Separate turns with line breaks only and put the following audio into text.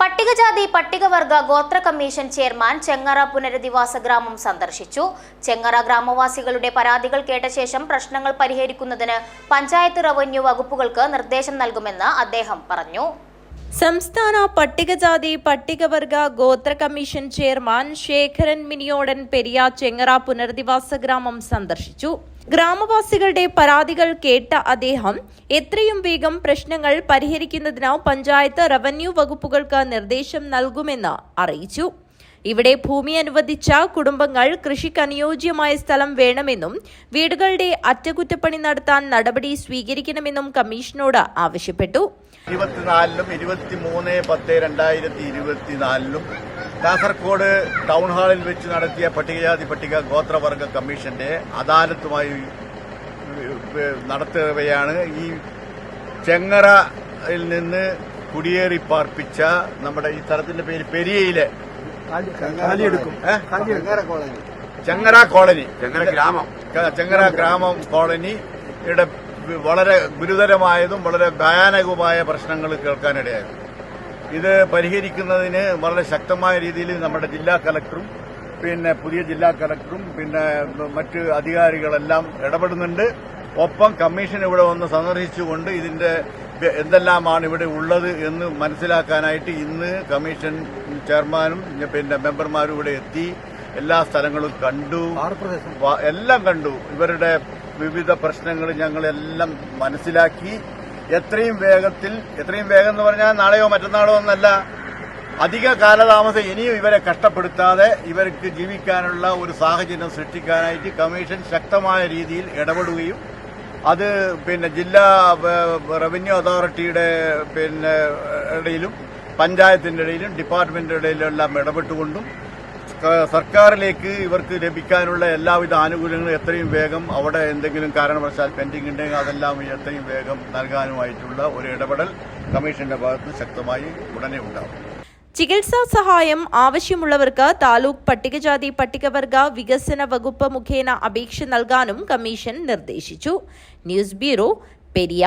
പട്ടികജാതി പട്ടികവർഗ ഗോത്ര കമ്മീഷൻ ചെയർമാൻ ചെങ്ങറ പുനരധിവാസ ഗ്രാമം സന്ദർശിച്ചു. ചെങ്ങറ ഗ്രാമവാസികളുടെ പരാതികൾ കേട്ട ശേഷം പ്രശ്നങ്ങൾ പരിഹരിക്കുന്നതിന് പഞ്ചായത്ത് റവന്യൂ വകുപ്പുകൾക്ക് നിർദ്ദേശം നൽകുമെന്ന് അദ്ദേഹം പറഞ്ഞു.
സംസ്ഥാന പട്ടികജാതി പട്ടികവർഗ ഗോത്ര കമ്മീഷൻ ചെയർമാൻ ശേഖരൻ മിനിയോടൻ പെരിയ ചെങ്ങറ പുനരധിവാസ ഗ്രാമം സന്ദർശിച്ചു. ഗ്രാമവാസികളുടെ പരാതികൾ കേട്ട അദ്ദേഹം എത്രയും വേഗം പ്രശ്നങ്ങൾ പരിഹരിക്കുന്നതിന് പഞ്ചായത്ത് റവന്യൂ വകുപ്പുകൾക്ക് നിർദ്ദേശം നൽകുമെന്ന് അറിയിച്ചു. ഇവിടെ ഭൂമി അനുവദിച്ച കുടുംബങ്ങൾ കൃഷിക്ക് അനുയോജ്യമായ സ്ഥലം വേണമെന്നും വീടുകളുടെ അറ്റകുറ്റപ്പണി നടത്താൻ നടപടി സ്വീകരിക്കണമെന്നും കമ്മീഷനോട് ആവശ്യപ്പെട്ടു.
ഇരുപത്തിനാലിലും ഇരുപത്തിമൂന്ന് പത്ത് രണ്ടായിരത്തി ഇരുപത്തിനാലിലും കാസർഗോഡ് ടൗൺ ഹാളിൽ വെച്ച് നടത്തിയ പട്ടികജാതി പട്ടിക ഗോത്രവർഗ കമ്മീഷന്റെ അദാലത്തുമായി നടത്തുകയാണ്. ഈ ചെങ്ങറയിൽ നിന്ന് കുടിയേറി പാർപ്പിച്ച നമ്മുടെ ഈ സ്ഥലത്തിന്റെ പേര് പെരിയയിലെ? ചെങ്ങറ കോളനി.
ചെങ്ങര ഗ്രാമം.
ചെങ്ങറ ഗ്രാമം കോളനിയുടെ വളരെ ഗുരുതരമായതും വളരെ ഭയാനകവുമായ പ്രശ്നങ്ങൾ കേൾക്കാനിടയായി. ഇത് പരിഹരിക്കുന്നതിന് വളരെ ശക്തമായ രീതിയിൽ നമ്മുടെ ജില്ലാ കലക്ടറും പിന്നെ പുതിയ ജില്ലാ കലക്ടറും പിന്നെ മറ്റ് അധികാരികളെല്ലാം ഇടപെടുന്നുണ്ട്. ഒപ്പം കമ്മീഷൻ ഇവിടെ വന്ന് സന്ദർശിച്ചുകൊണ്ട് ഇതിന്റെ എന്തെല്ലാമാണ് ഇവിടെ ഉള്ളത് എന്ന് മനസ്സിലാക്കാനായിട്ട് ഇന്ന് കമ്മീഷൻ ചെയർമാനും പിന്നെ മെമ്പർമാരും ഇവിടെ എത്തി. എല്ലാ സ്ഥലങ്ങളും കണ്ടു. എല്ലാം കണ്ടു. ഇവരുടെ വിവിധ പ്രശ്നങ്ങൾ ഞങ്ങളെല്ലാം മനസ്സിലാക്കി. എത്രയും വേഗത്തിൽ എത്രയും വേഗം എന്ന് പറഞ്ഞാൽ നാളെയോ മറ്റന്നാളോ ഒന്നല്ല അധിക കാലതാമസം ഇനിയും ഇവരെ കഷ്ടപ്പെടുത്താതെ ഇവർക്ക് ജീവിക്കാനുള്ള ഒരു സാഹചര്യം സൃഷ്ടിക്കാനായിട്ട് കമ്മീഷൻ ശക്തമായ രീതിയിൽ ഇടപെടുകയും അത് പിന്നെ ജില്ലാ റവന്യൂ അതോറിറ്റിയുടെ പിന്നെ ഇടയിലും പഞ്ചായത്തിന്റെ ഇടയിലും ഡിപ്പാർട്ട്മെന്റിന്റെ ഇടയിലും എല്ലാം ഇടപെട്ടുകൊണ്ടും സർക്കാരിലേക്ക് ഇവർക്ക് ലഭിക്കാനുള്ള എല്ലാവിധ ആനുകൂല്യങ്ങളും എത്രയും വേഗം അവിടെ എന്തെങ്കിലും കാരണവശാൽ പെൻഡിംഗ് ഉണ്ടെങ്കിൽ അതെല്ലാം എത്രയും വേഗം നൽകാനുമായിട്ടുള്ള ഒരു ഇടപെടൽ കമ്മീഷന്റെ ഭാഗത്ത് ശക്തമായി ഉടനെ ഉണ്ടാവും
ചികിത്സാ സഹായം ആവശ്യമുള്ളവർക്ക് താലൂക്ക് പട്ടികജാതി പട്ടികവർഗ വികസന വകുപ്പ് മുഖേന അപേക്ഷ നൽകാനും കമ്മീഷൻ നിർദ്ദേശിച്ചു. News bureau Periya